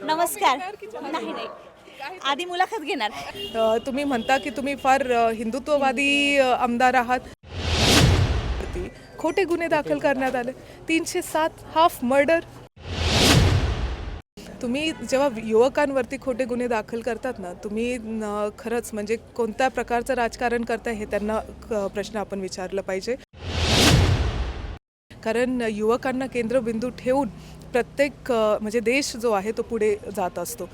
नमस्कार. नाही नाही. आधी मुलाखत घेणार. अ, तुम्ही म्हणता की तुम्ही फार अ, हिंदुत्ववादी अ, आमदार आहात. खोटे गुन्हे दाखल करण्यात आले. तीनशे सात हाफ मर्डर. तुम्ही जेव्हा युवकांवरती खोटे गुन्हे दाखल करतात ना तुम्ही न, खरंच म्हणजे कोणत्या प्रकारचं राजकारण करताय हे त्यांना क- प्रश्न आपण विचारलं पाहिजे. कारण युवकांना केंद्रबिंदू ठेवून प्रत्येक म्हणजे देश जो आहे तो पुढे जात असतो.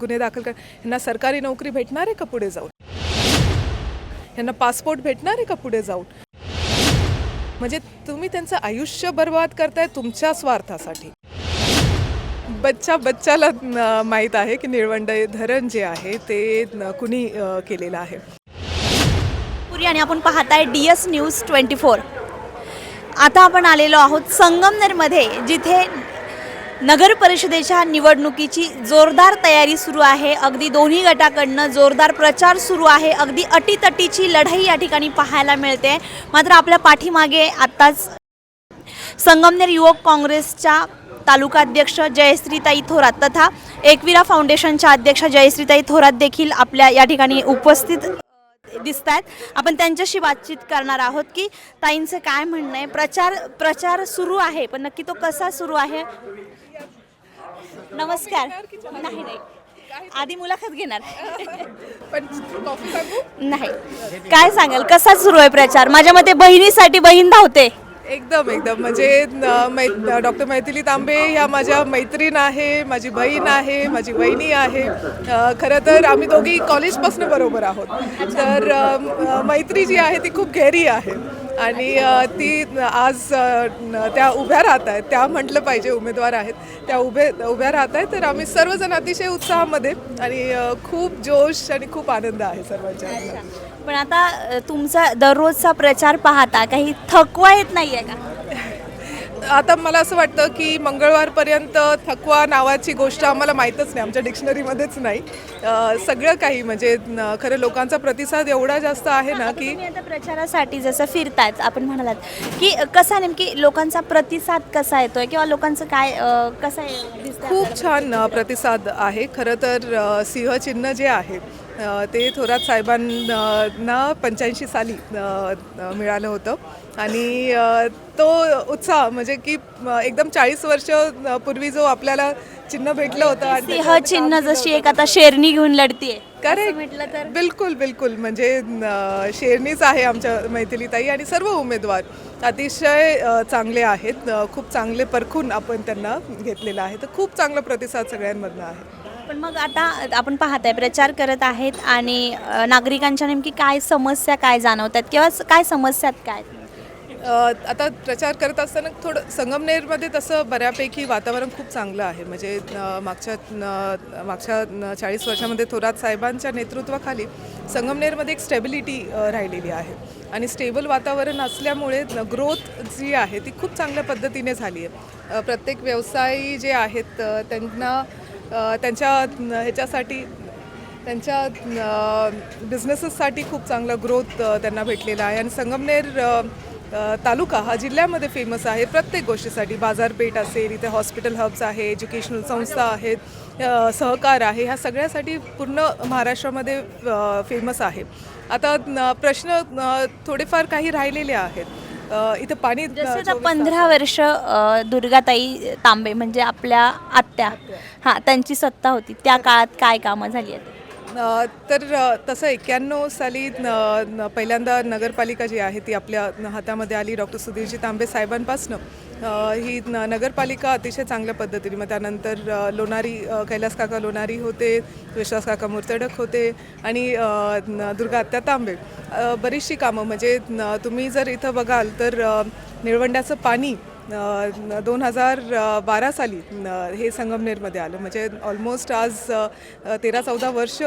गुन्हे दाखल कर यांना सरकारी नोकरी भेटणार आहे का पुढे जाऊन? यांना पासपोर्ट भेटणार आहे का पुढे जाऊन? म्हणजे तुम्ही त्यांचं आयुष्य बर्बाद करताय तुमच्या स्वार्थासाठी. बच्चा बच्चाला माहीत आहे की निळवंडे धरण जे आहे ते कुणी केलेलं आहे. पुरी आणि आपण पाहताय D S news twenty four. आता आपण आलेलो आहोत संगमनेरमध्ये जिथे नगर परिषदेच्या निवडणुकीची जोरदार तयारी सुरू आहे. अगदी दोन्ही गटाकडनं जोरदार प्रचार सुरू आहे. अगदी अटीतटीची लढाई या ठिकाणी पाहायला मिळते. मात्र आपल्या पाठीमागे आत्ताच संगमनेर युवक काँग्रेसच्या तालुकाध्यक्ष जयश्रीताई थोरात तथा एकविरा फाउंडेशनच्या अध्यक्ष जयश्रीताई थोरात देखील आपल्या या ठिकाणी उपस्थित दिसत आहेत आपण त्यांच्याशी बातचीत करणार आहोत की ताईंचं काय म्हणणं आहे. प्रचार प्रचार सुरू आहे पण नक्की तो कसा सुरू आहे? नमस्कार. नाही नाही. आधी मुलाखत घेणार. पण नाही. काय सांगाल? कसा सुरू आहे प्रचार? माझ्या मते बहिणीसाठी बहीण धावते. एकदम एकदम. म्हणजे मै डॉक्टर मैथिली तांबे ह्या माझ्या मैत्रीण आहे माझी बहीण आहे माझी वहिनी आहे. खरं तर आम्ही दोघी कॉलेजपासून बरोबर आहोत. तर मैत्री जी आहे ती खूप गहरी आहे. आणि ती आज त्या उभ्या राहत आहेत. त्या म्हटलं पाहिजे उमेदवार आहेत. त्या उभे उभ्या राहत आहेत. तर आम्ही सर्वजण अतिशय उत्साहामध्ये आणि खूप जोश आणि खूप आनंद आहे सर्वांच्या पण आता तुमचा दररोजचा प्रचार पाहता काही थकवा येत नाही आहे का? आता मला असं वाटतं की मंगळवारपर्यंत थकवा नावाची गोष्ट आम्हाला माहीतच नाही आमच्या डिक्शनरीमध्येच नाही. सगळं काही म्हणजे खरं लोकांचा प्रतिसाद एवढा जास्त आहे ना की आता प्रचारासाठी जसं फिरतायत आपण म्हणालात की कसा नेमकी लोकांचा प्रतिसाद कसा येतोय किंवा लोकांचं काय कसं खूप छान प्रतिसाद? आहे. खरं तर सिंहचिन्ह जे आहे ते थोरात साहेबांना पंच्याऐंशी साली मिळालं होतं. आणि तो उत्साह म्हणजे की एकदम चाळीस वर्ष पूर्वी जो आपल्याला चिन्ह भेटलं होतं आणि सिंह चिन्ह जशी एक आता शेरणी घेऊन लढतीये. करेक्ट म्हटलं तर. बिलकुल बिलकुल. म्हणजे शेरणीच आहे आमच्या मैथिलीताई आणि सर्व उमेदवार अतिशय चांगले आहेत. खूप चांगले परखून आपण त्यांना घेतलेलं आहे. तर खूप चांगला प्रतिसाद सगळ्यांमधनं आहे. पण मग आता आपण पाहत आहे प्रचार करत आहेत आणि अ, नागरिकांच्या नेमकी काय समस्या काय जाणवतात किंवा स- काय आहेत काय? अ, आता प्रचार करत असताना थोडं संगमनेरमध्ये तसं बऱ्यापैकी वातावरण खूप चांगलं आहे. म्हणजे अ, मागच्या न- मागच्या न- चाळीस वर्षामध्ये थोरात साहेबांच्या नेतृत्वाखाली संगमनेरमध्ये एक स्टेबिलिटी राहिलेली आहे. आणि स्टेबल वातावरण असल्यामुळे ग्रोथ जी आहे ती खूप चांगल्या पद्धतीने झाली आहे. अ, प्रत्येक व्यवसायी जे आहेत अ, त्यांना त्यांच्या न- ह्याच्यासाठी त्यांच्या बिझनेसेससाठी खूप चांगला ग्रोथ त्यांना भेटलेला आहे. आणि संगमनेर तालुका हा जिल्ह्यामध्ये फेमस आहे प्रत्येक गोष्टीसाठी. बाजारपेठ असेल इथे हॉस्पिटल हब्स आहे एज्युकेशनल संस्था आहेत सहकार आहे. ह्या सगळ्यासाठी पूर्ण महाराष्ट्रामध्ये फेमस आहे. आता न- प्रश्न थोडेफार काही राहिलेले आहेत. इथं पाणी जसं आता चोवीस पंधरा वर्ष अ, दुर्गाताई तांबे म्हणजे आपल्या आत्या हां त्यांची सत्ता होती. त्या काळात काय कामं झाली आहेत? अ, तर अ, तसं एक्क्याण्णव साली न- न- पहिल्यांदा नगरपालिका जी आहे ती आपल्या हातामध्ये आली. डॉक्टर सुधीरजी तांबे साहेबांपासनं. ही न- नगरपालिका अतिशय चांगल्या पद्धतीने मग त्यानंतर लोणारी कैलास काका लोणारी होते विश्वास काका मुर्तडक होते आणि दुर्गा आत्या तांबे. बरीचशी कामं म्हणजे तुम्ही जर इथं बघाल तर निळवंड्याचं पाणी दोन हजार बारा साली हे संगमनेरमध्ये आलं. म्हणजे ऑलमोस्ट आज तेरा चौदा वर्ष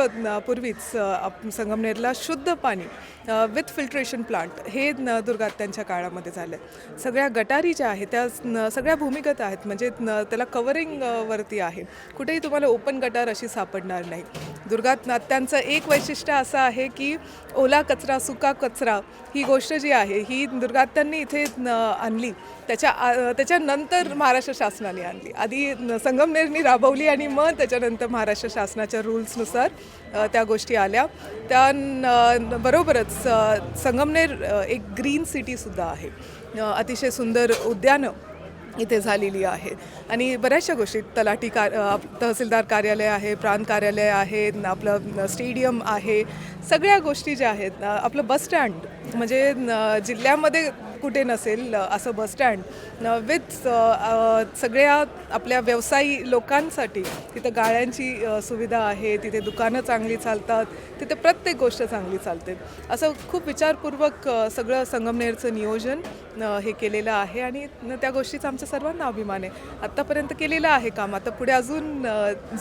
पूर्वीच आप- संगमनेरला शुद्ध पाणी विथ फिल्ट्रेशन प्लांट हे न दुर्गात्यांच्या काळामध्ये झालं. सगळ्या गटारी ज्या आहेत त्या न- सगळ्या भूमिगत आहेत म्हणजे न- त्याला कवरिंग वरती आहे. कुठेही तुम्हाला ओपन गटार अशी सापडणार नाही. दुर्गात नात्यांचं एक वैशिष्ट्य असं आहे की ओला कचरा सुका कचरा ही गोष्ट जी आहे ही दुर्गात्यांनी इथे आणली. त्याच्या आ- त्याच्यानंतर महाराष्ट्र शासनाने आणली. आधी संगमनेरनी राबवली आणि मग त्याच्यानंतर महाराष्ट्र शासनाच्या रूल्सनुसार त्या गोष्टी आल्या. त्या न- बरोबरच स संगमनेर एक ग्रीन सिटीसुद्धा आहे. अतिशय सुंदर उद्यानं इथे झालेली आहे. आणि बऱ्याचशा गोष्टी तलाठी कार तहसीलदार कार्यालय आहे प्रांत कार्यालय आहे आपलं स्टेडियम आहे. सगळ्या गोष्टी ज्या आहेत आपलं बस स्टँड म्हणजे जिल्ह्यामध्ये कुठे नसेल असं बस स्टँड विथ सगळ्या आपल्या व्यवसायी लोकांसाठी तिथं गाड्यांची सुविधा आहे तिथे दुकानं चांगली चालतात तिथे प्रत्येक गोष्ट चांगली चालते. असं खूप विचारपूर्वक सगळं संगमनेरचं नियोजन हे केलेलं आहे आणि न- त्या गोष्टीचा आमच्या सर्वांना अभिमान आहे. आत्तापर्यंत केलेलं आहे काम आता पुढे अजून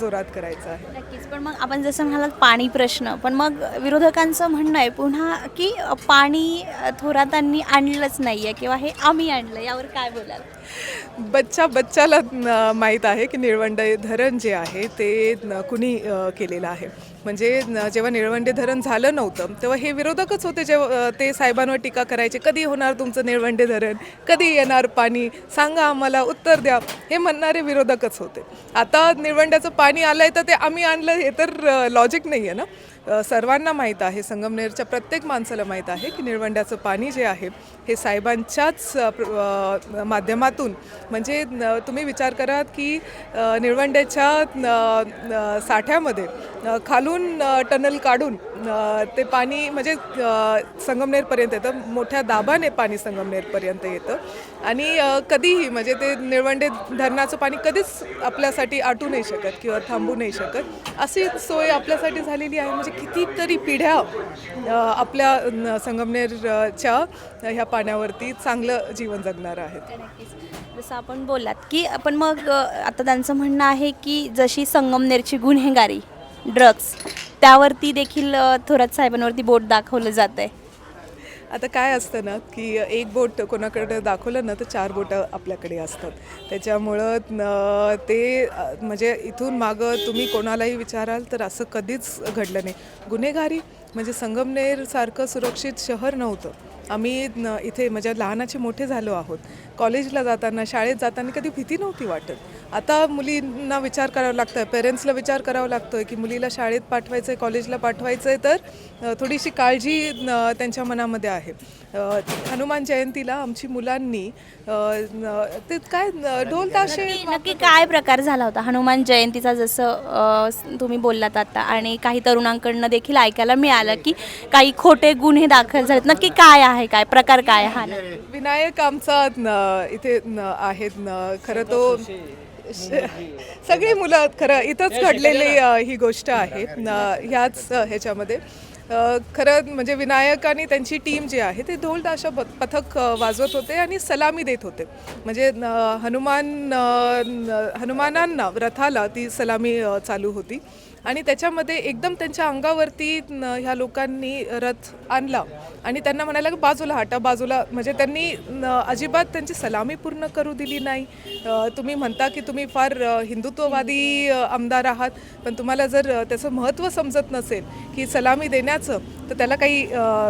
जोरात करायचं आहे. नक्कीच पण मग आपण जसं म्हणालात पाणी प्रश्न पण मग विरोधकांचं म्हणणं आहे पुन्हा की पाणी थोरातांनी आणलंच नाही. नाही आहे किंवा हे आम्ही आणलं यावर काय बोलाल? बच्चा बच्चाला माहीत आहे की निळवंडे धरण जे आहे ते कुणी केलेलं आहे. म्हणजे जेव्हा निळवंडे धरण झालं नव्हतं तेव्हा हे विरोधकच होते जेव्हा ते साहेबांवर टीका करायचे कधी होणार तुमचं निळवंडे धरण? कधी येणार पाणी? सांगा आम्हाला उत्तर द्या. हे म्हणणारे विरोधकच होते. आता निळवंड्याचं पाणी आलं आहे तर ते आम्ही आणलं हे तर लॉजिक नाही आहे ना? सर्वांना माहीत आहे संगमनेरच्या प्रत्येक माणसाला माहीत आहे की निळवंड्याचं पाणी जे आहे हे साहेबांच्याच प्र- माध्यमातून म्हणजे तुम्ही विचार करा की निळवंड्याच्या साठ्यामध्ये खालून टनल काढून ते पाणी म्हणजे संगमनेरपर्यंत येतं. मोठ्या दाबाने पाणी संगमनेरपर्यंत येतं. आणि कधीही म्हणजे ते निळवंडे धरणाचं पाणी कधीच आपल्यासाठी आटू नाही शकत किंवा थांबू नाही शकत. अशी सोय आपल्यासाठी झालेली आहे. म्हणजे कितीतरी पिढ्या आपल्या न- संगमनेरच्या ह्या पाण्यावरती चांगलं जीवन जगणार आहेत. नक्कीच. जसं आपण बोलात की आपण मग आता त्यांचं म्हणणं आहे की जशी संगमनेरची गुन्हेगारी ड्रग्स त्यावरती देखील थोरात साहेबांवरती बोट दाखवलं जात आहे आता काय असतं ना की एक बोट कोणाकडे दाखवलं ना तर चार बोटं आपल्याकडे असतात. त्याच्यामुळं ते म्हणजे इथून मागं तुम्ही कोणालाही विचाराल तर असं कधीच घडलं नाही. गुन्हेगारी म्हणजे संगमनेरसारखं सुरक्षित शहर नव्हतं. आम्ही इथे म्हणजे लहानाचे मोठे झालो आहोत. कॉलेजला जाताना शाळेत जाताना कधी भीती नव्हती वाटत? आता मुलींना विचार करावा लागतं आहे पेरेंट्सला विचार करावा लागतो आहे की मुलीला शाळेत पाठवायचं आहे कॉलेजला पाठवायचं आहे तर थोडीशी काळजी त्यांच्या मनामध्ये आहे. हनुमान जयंतीला आमची मुलांनी ते काय ढोल ताशे नक्की काय प्रकार झाला होता? हनुमान जयंतीचा जसं तुम्ही बोललात आता आणि काही तरुणांकडनं देखील ऐकायला मिळालं की काही खोटे गुन्हे दाखल झालेत. नक्की काय आहे? काय प्रकार काय हा विनायक आमचा इथे न- आहेत न- खरं तो सगळी मुलं खरं इथंच घडलेली ही गोष्ट आहे. न- ह्याच ह्याच्यामध्ये. खरं म्हणजे विनायक आणि त्यांची टीम जी आहे ते ढोल ताशा प- पथक वाजवत होते आणि सलामी देत होते. म्हणजे हनुमान हनुमानांना रथाला ती सलामी चालू होती. आणि त्याच्यामध्ये एकदम त्यांच्या अंगावरती ह्या लोकांनी रथ आणला. आणि त्यांना म्हणायला की बाजूला हटा बाजूला. म्हणजे त्यांनी अजिबात त्यांची सलामी पूर्ण करू दिली नाही. तुम्ही म्हणता की तुम्ही फार हिंदुत्ववादी आमदार आहात पण तुम्हाला जर त्याचं महत्त्व समजत नसेल की सलामी देण्याचं तर त्याला काही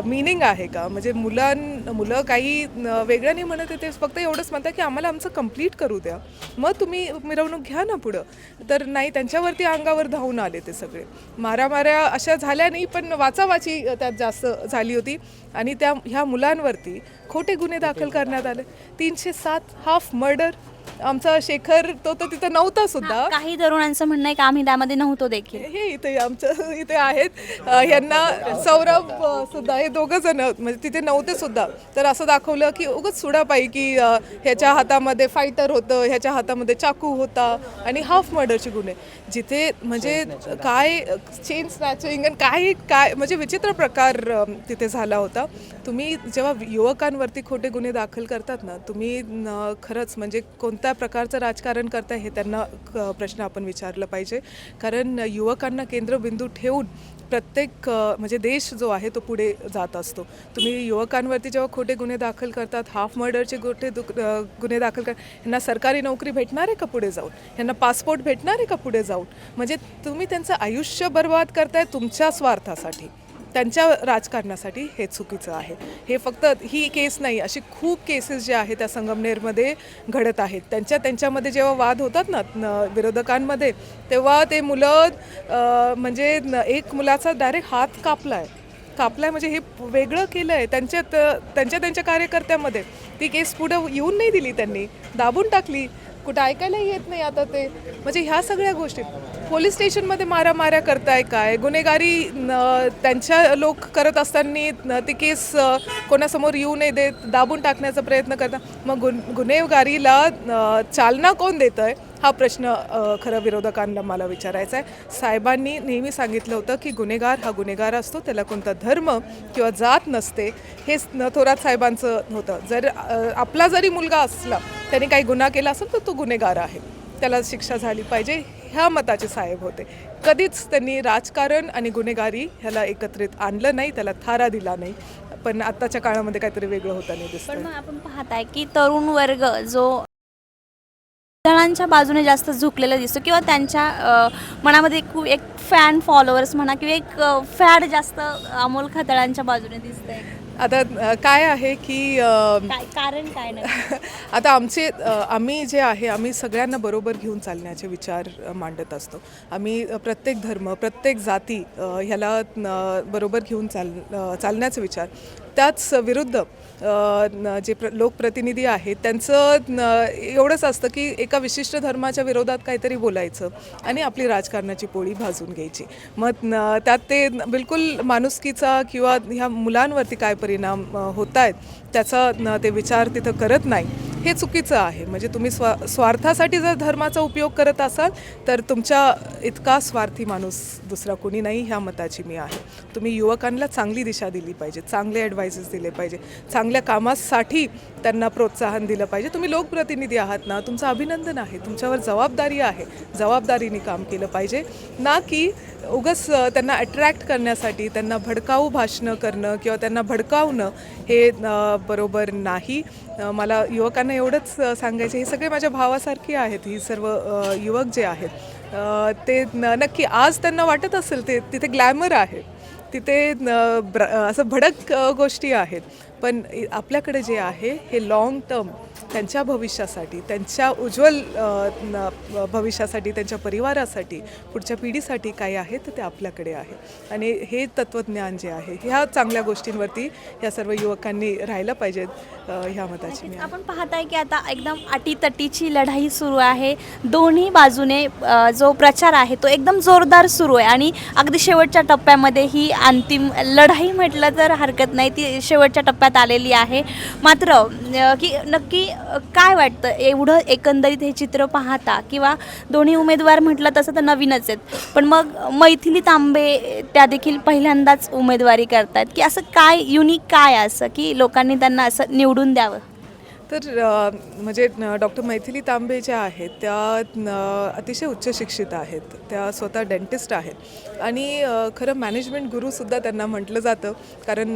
मिनिंग आहे का? म्हणजे मुलां मुलं काही वेगळं नाही म्हणत ते फक्त एवढंच म्हणतात की आम्हाला आमचं कंप्लीट करू द्या. मग तुम्ही मिरवणूक घ्या ना पुढं. तर नाही त्यांच्यावरती अंगावर धावून आले ते सगळे. मारामाऱ्या अशा झाल्या नाही पण वाचावाची त्यात जास्त झाली होती. आणि त्या ह्या मुलांवरती खोटे गुन्हे दाखल करण्यात आले. तीनशे सात हाफ मर्डर आमचा शेखर तो तर तिथं नव्हता सुद्धा. काही तरुणांचं म्हणणं आहे की आम्ही त्यामध्ये नव्हतो देखील. हे इथे आमच्या इथे आहेत. यांना सौरभ सुद्धा हे दोघं जण म्हणजे तिथे नव्हते सुद्धा. तर असं दाखवलं की उगच सुडापाई की ह्याच्या हातामध्ये फायटर होतं ह्याच्या हातामध्ये चाकू होता आणि हाफ मर्डरचे गुन्हे. जिथे म्हणजे काय चेन स्नॅचिंग आणि काही काय म्हणजे विचित्र प्रकार तिथे झाला होता. तुम्ही जेव्हा युवकांवरती खोटे गुन्हे दाखल करतात ना तुम्ही खरंच म्हणजे कोणत्या प्रकारचं राजकारण करताय हे त्यांना क- प्रश्न आपण विचारलं पाहिजे. कारण युवकांना केंद्रबिंदू ठेवून प्रत्येक म्हणजे देश जो आहे तो पुढे जात असतो. तुम्ही युवकांवरती जेव्हा खोटे गुन्हे दाखल करतात हाफ मर्डरचे गोटे दुक- गुन्हे दाखल कर यांना सरकारी नोकरी भेटणार आहे का पुढे जाऊन? यांना पासपोर्ट भेटणार आहे का पुढे जाऊन? म्हणजे तुम्ही त्यांचं आयुष्य बर्बाद करताय तुमच्या स्वार्थासाठी. त्यांच्या राजकारणासाठी हे चुकीचं आहे. हे फक्त ही केस नाही अशी खूप केसेस जे आहेत त्या संगमनेरमध्ये घडत आहेत. त्यांच्या त्यांच्यामध्ये जेव्हा वाद होतात ना विरोधकांमध्ये तेव्हा ते मुलं म्हणजे न- एक मुलाचा डायरेक्ट हात कापला आहे कापलाय म्हणजे हे वेगळं केलं आहे त्यांच्या त्यांच्या त्यांच्या कार्यकर्त्यामध्ये ती केस पुढं येऊन नाही दिली त्यांनी. दाबून टाकली. कुठं ऐकायला येत नाही आता ते. म्हणजे ह्या सगळ्या गोष्टी. पोलीस स्टेशनमध्ये मारामाऱ्या करताय काय? गुन्हेगारी त्यांच्या लोक करत असताना ती केस कोणासमोर येऊ नये देत दाबून टाकण्याचा प्रयत्न करता. मग गुन गुन्हेगारीला चालना कोण देतं आहे हा प्रश्न खरं विरोधकांना मला विचारायचा आहे साहेबांनी नेहमी सांगितलं होतं की गुन्हेगार हा गुन्हेगार असतो त्याला कोणता धर्म किंवा जात नसते हेच न थोरात साहेबांचं होतं. जर आपला जरी मुलगा असला त्याने काही गुन्हा केला असेल तर तो गुन्हेगार आहे. त्याला शिक्षा झाली पाहिजे ह्या मताचे साहेब होते. कधीच त्यांनी राजकारण आणि गुन्हेगारी ह्याला एकत्रित आणलं नाही त्याला थारा दिला नाही. पण आत्ताच्या काळामध्ये काहीतरी वेगळं होताना पण दिसतं मग आपण पाहताय की तरुण वर्ग जो जणांच्या बाजूने जास्त झुकलेला दिसतो किंवा त्यांच्या मनामध्ये खूप एक फॅन फॉलोअर्स म्हणा किंवा एक फॅड जास्त अमोल खतळांच्या बाजूने दिसतंय. आता काय आहे की काय कारण काय नाही? आता आमचे आम्ही जे आहे आम्ही सगळ्यांना बरोबर घेऊन चालण्याचे विचार मांडत असतो. आम्ही प्रत्येक धर्म प्रत्येक जाती ह्याला बरोबर घेऊन चाल चालण्याचे विचार. त्याच विरुद्ध न, जे प्र लोकप्रतिनिधी आहेत त्यांचं न, एवढंच असतं की एका विशिष्ट धर्माच्या विरोधात काहीतरी बोलायचं आणि आपली राजकारणाची पोळी भाजून घ्यायची. मग न, त्यात ते बिलकुल माणुसकीचा किंवा ह्या मुलांवरती काय परिणाम होत आहेत त्याचा ते विचार तिथं करत नाही. हे चुकीचं आहे. म्हणजे तुम्ही स्वा स्वार्थासाठी जर धर्माचा उपयोग करत असाल तर तुमच्या इतका स्वार्थी माणूस दुसरा कोणी नाही ह्या मताची मी आहे. तुम्ही युवकांना चांगली दिशा दिली पाहिजे चांगले ॲडवायसेस दिले पाहिजे. चांगल्या कामासाठी त्यांना प्रोत्साहन दिलं पाहिजे. तुम्ही लोकप्रतिनिधी आहात ना तुमचं अभिनंदन आहे. तुमच्यावर जबाबदारी आहे. जबाबदारीने काम केलं पाहिजे. ना की उगस त्यांना अट्रॅक्ट करण्यासाठी त्यांना भडकाऊ भाषणं करणं किंवा त्यांना भडकावणं हे बरोबर नाही. मला युवकांना एवढंच सांगायचं हे सगळे माझ्या भावासारखे आहेत. ही सर्व युवक जे आहेत. ते न नक्की आज त्यांना वाटत असेल ते तिथे ग्लॅमर आहे. तिथे न- ब्र असं भडक गोष्टी आहेत. पण आपल्याकडे जे आहे हे लाँग टर्म त्यांच्या भविष्यासाठी त्यांच्या उज्ज्वल भविष्यासाठी त्यांच्या परिवारासाठी पुढच्या पिढीसाठी काय आहे तर ते आपल्याकडे आहे. आणि हे तत्त्वज्ञान जे आहे ह्या चांगल्या गोष्टींवरती या सर्व युवकांनी राहायला पाहिजेत ह्या मताची आहे. आपण पाहताय की आता एकदम अटीतटीची लढाई सुरू आहे. दोन्ही बाजूने जो प्रचार आहे तो एकदम जोरदार सुरू आहे. आणि अगदी शेवटच्या टप्प्यामध्ये ही अंतिम लढाई म्हटलं तर हरकत नाही. ती शेवटच्या टप्प्यात आलेली आहे. मात्र की नक्की काय वाटतं? एवढं एकंदरीत हे चित्र पाहता किंवा दोन्ही उमेदवार म्हटलं तसं तर नवीनच आहेत. पण मग मैथिली तांबे त्या देखील पहिल्यांदाच उमेदवारी करतायत. की असं काय युनिक काय असं? की लोकांनी त्यांना असं निवडून द्यावं? तर म्हणजे डॉक्टर मैथिली तांबे ज्या आहेत त्या अतिशय उच्च शिक्षित आहेत. त्या स्वतः डेंटिस्ट आहेत. आणि खरं मॅनेजमेंट गुरुसुद्धा त्यांना म्हटलं जातं. कारण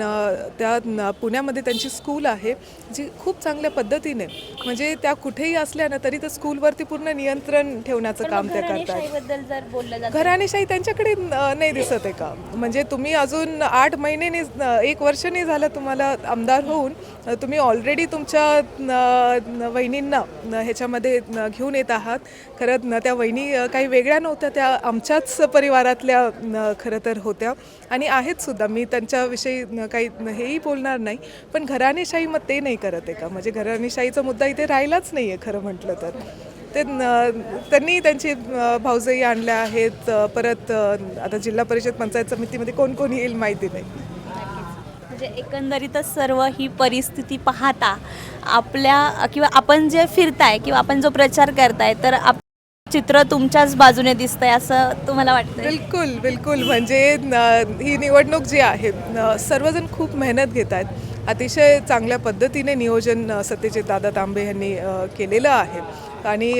त्या पुण्यामध्ये त्यांची स्कूल आहे जी खूप चांगल्या पद्धतीने म्हणजे त्या कुठेही असल्या ना तरी त्या स्कूलवरती पूर्ण नियंत्रण ठेवण्याचं काम त्या करतात घराणेशाही त्यांच्याकडे नाही दिसत आहे का? म्हणजे तुम्ही अजून आठ महिन्याने अ, एक वर्ष नाही झालं तुम्हाला आमदार होऊन तुम्ही ऑलरेडी तुमच्या वहिनींना ह्याच्यामध्ये घेऊन येत आहात. खरं न, त्या वहिनी काही वेगळ्या नव्हत्या त्या आमच्याच परिवारातल्या न, खरं तर होत्या. आणि आहेत सुद्धा. मी त्यांच्याविषयी काही हेही बोलणार नाही. पण घराणेशाही मग ते नाही करत आहे का म्हणजे घराणेशाहीचा मुद्दा इथे राहिलाच नाही आहे खरं म्हटलं तर. ते त्यांनी त्यांची भाऊजही आणल्या आहेत. परत आता जिल्हा परिषद पंचायत समितीमध्ये कोण कोण येईल माहिती नाही. म्हणजे एकंदरीतच सर्व ही परिस्थिती पाहता आपल्या किंवा आपण जे फिरताय किंवा आपण जो प्रचार करताय तर आप चित्र तुमच्याच बाजूने दिसतंय असं तुम्हाला वाटतं बिलकुल बिलकुल. म्हणजे ही निवडणूक जी आहे सर्वजण खूप मेहनत घेत आहेत. अतिशय चांगल्या पद्धतीने नियोजन सत्यजित दादा तांबे यांनी केलेलं आहे. आणि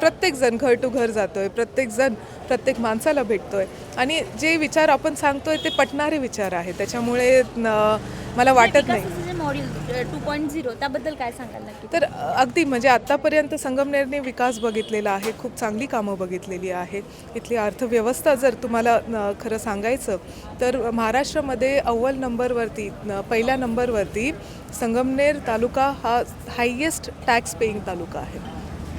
प्रत्येकजण घर टू घर जातोय प्रत्येकजण प्रत्येक माणसाला भेटतोय. आणि जे विचार आपण सांगतोय ते पटणारे विचार आहेत. त्याच्यामुळे मला वाटत नाही. टू पॉईंट झिरो त्याबद्दल काय सांगाल नक्की? तर अगदी म्हणजे आत्तापर्यंत संगमनेरने विकास बघितलेला आहे खूप चांगली कामं बघितलेली आहेत. इथली अर्थव्यवस्था जर तुम्हाला खरं सांगायचं तर महाराष्ट्रामध्ये अव्वल नंबरवरती पहिल्या नंबरवरती संगमनेर तालुका हा हायेस्ट टॅक्स पेईंग तालुका आहे.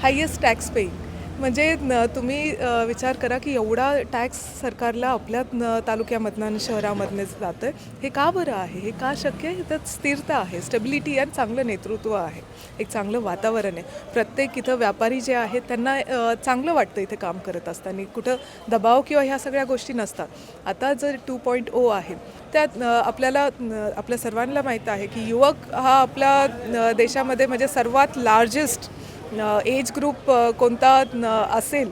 हायेस्ट टॅक्स पेईंग म्हणजे न, तुम्ही विचार करा की एवढा टॅक्स सरकारला आपल्या न, तालुक्यामधनं आणि शहरामधनं जातं हे का बरं आहे? हे का शक्य आहे? तर स्थिरता आहे स्टेबिलिटी आणि चांगलं नेतृत्व आहे. एक चांगलं वातावरण आहे. प्रत्येक इथं व्यापारी जे आहेत त्यांना चांगलं वाटतं इथे काम करत असताना. कुठं दबाव किंवा ह्या सगळ्या गोष्टी नसतात. आता जर टू पॉईंट ओ आहे त्यात आपल्याला आपल्या सर्वांना माहीत आहे की युवक हा आपल्या न, देशामध्ये म्हणजे सर्वात लार्जेस्ट एज ग्रुप कोणता असेल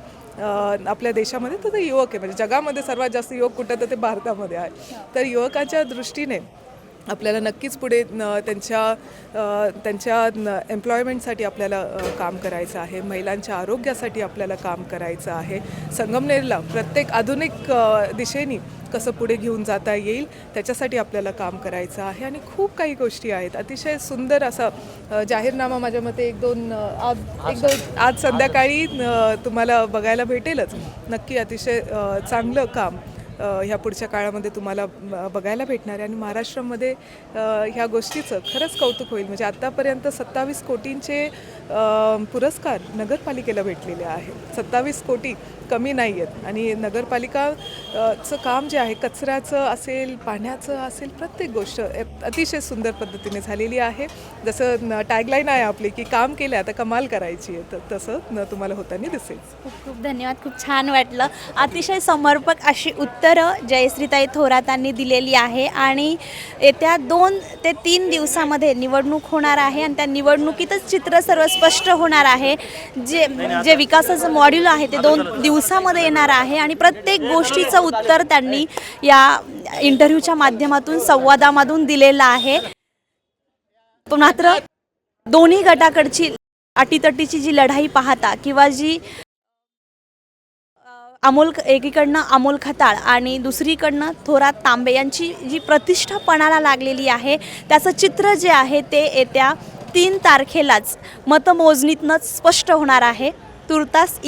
आपल्या देशामध्ये तर ते युवक आहे. म्हणजे जगामध्ये सर्वात जास्त युवक कुठं तर ते भारतामध्ये आहे. तर युवकाच्या दृष्टीने आपल्याला नक्कीच पुढे त्यांच्या त्यांच्या एम्प्लॉयमेंटसाठी आपल्याला काम करायचं आहे. महिलांच्या आरोग्यासाठी आपल्याला काम करायचं आहे. संगमनेरला प्रत्येक आधुनिक दिशेने कसं पुढे घेऊन जाता येईल त्याच्यासाठी आपल्याला काम करायचं आहे. आणि खूप काही गोष्टी आहेत. अतिशय सुंदर असा जाहीरनामा माझ्या मते एक दोन आज एक दोन आज संध्याकाळी तुम्हाला बघायला भेटेलच. नक्की अतिशय चांगलं काम. ह्या पुढच्या काळामध्ये तुम्हाला बघायला भेटणार आहे. आणि महाराष्ट्रामध्ये ह्या गोष्टीचं खरंच कौतुक होईल. म्हणजे आत्तापर्यंत सत्तावीस कोटींचे पुरस्कार नगरपालिकेला भेटलेले आहेत. सत्तावीस कोटी कमी नाही आहेत. आणि नगरपालिका अ, चं काम जे आहे कचऱ्याचं असेल पाण्याचं असेल प्रत्येक गोष्ट अतिशय सुंदर पद्धतीने झालेली आहे. जसं टॅगलाईन आहे आपली की काम केलं आता कमाल करायची आहे. तर तसं न तुम्हाला होताना दिसेल. खूप खूप धन्यवाद. खूप छान वाटलं. अतिशय समर्पक अशी उत्तरं जयश्रीताई थोरातांनी दिलेली आहे. आणि येत्या दोन ते तीन दिवसामध्ये निवडणूक होणार आहे आणि त्या निवडणुकीतच चित्र सर्व स्पष्ट होणार आहे. जे जे विकासाचं मॉड्यूल आहे ते दोन दिवसामध्ये येणार आहे आणि प्रत्येक गोष्टीचं उत्तर त्यांनी या इंटरव्ह्यूच्या माध्यमातून संवादामधून दिलेलं आहे. पण मात्र दोन्ही गटाकडची अटीतटीची जी लढाई पाहता किंवा जी अमोल एकीकडनं अमोल खताळ आणि दुसरीकडनं थोरात तांबे यांची जी प्रतिष्ठा पणाला लागलेली आहे त्याचं चित्र जे आहे ते येत्या तीन तारखेलाच मतमोजणीतनंच स्पष्ट होणार आहे. तुर्तास